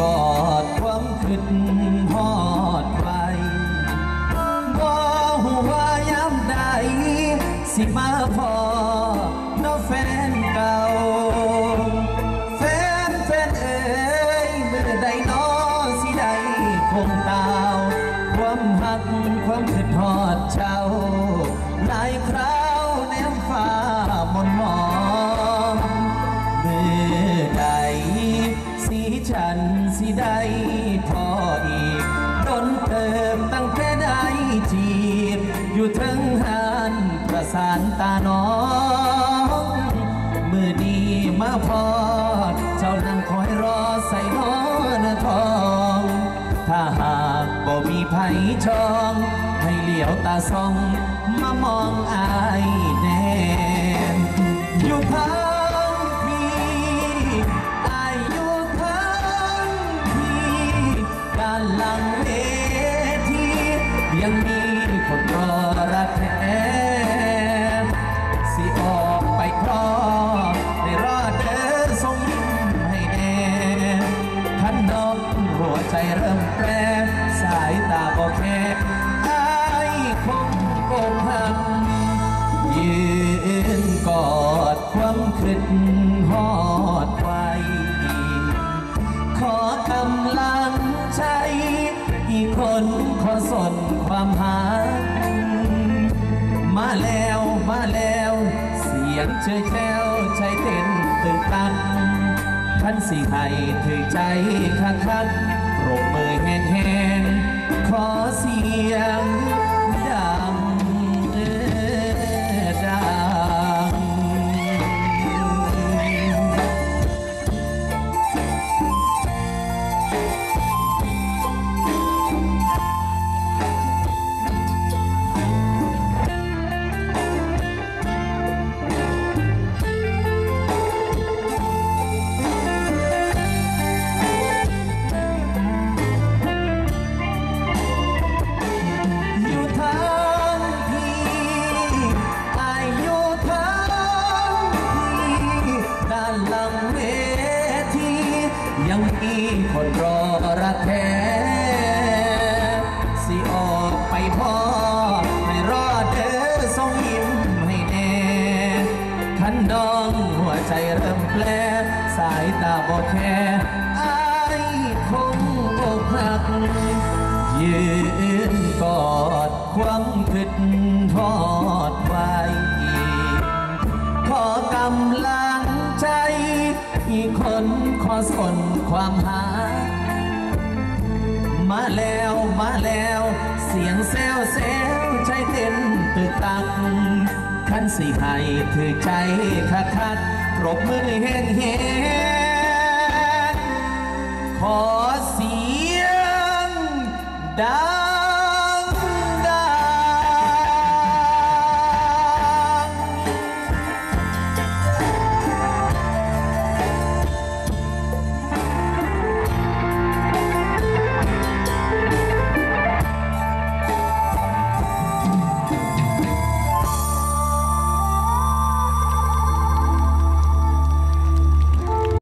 กอดความขึ้นพอดไปบ่หัวย้ำใด สิมาพอน้อแฟนเก่า แฟนแฟนเอ้ยเมื่อใดน้อสิไดคงตา พออีกดนเติมตั้งแต่ได้จีบ อยู่ถึงหันประสานตาน้องมือดีมาพอ เจ้านั่งคอยรอใส่น้อเนื้อทอง ถ้าหากบ่มีไผชอง ให้เหลียวตาส่อง มามองอายแน่ เริ่มแปรสายตาก็แค่อายคงโกงหักยืนกอดความคิดหอดไว้ขอกำลังใจอีกคนขอสนความหามาแล้วมาแล้วเสียงเชยแควใจเต้นตึกตันท่านสิให้ถือใจคักคัก รบมือแห้ง คนรอรักแท้สิออกไปพ่อให้รอดเด้อส่งยิ้มให้แน่ขันดองหัวใจเริ่มแปลสายตาบอกแค่อายคงอกหัก ยืนกอดความคิดทอดไว้ขอกำลัง มีคนขอสนความหา มาแล้วมาแล้ว เสียงแซวแซวใจเต้นตึกตักขันสิให้ถือใจคักคักปรบมือเฮงเฮง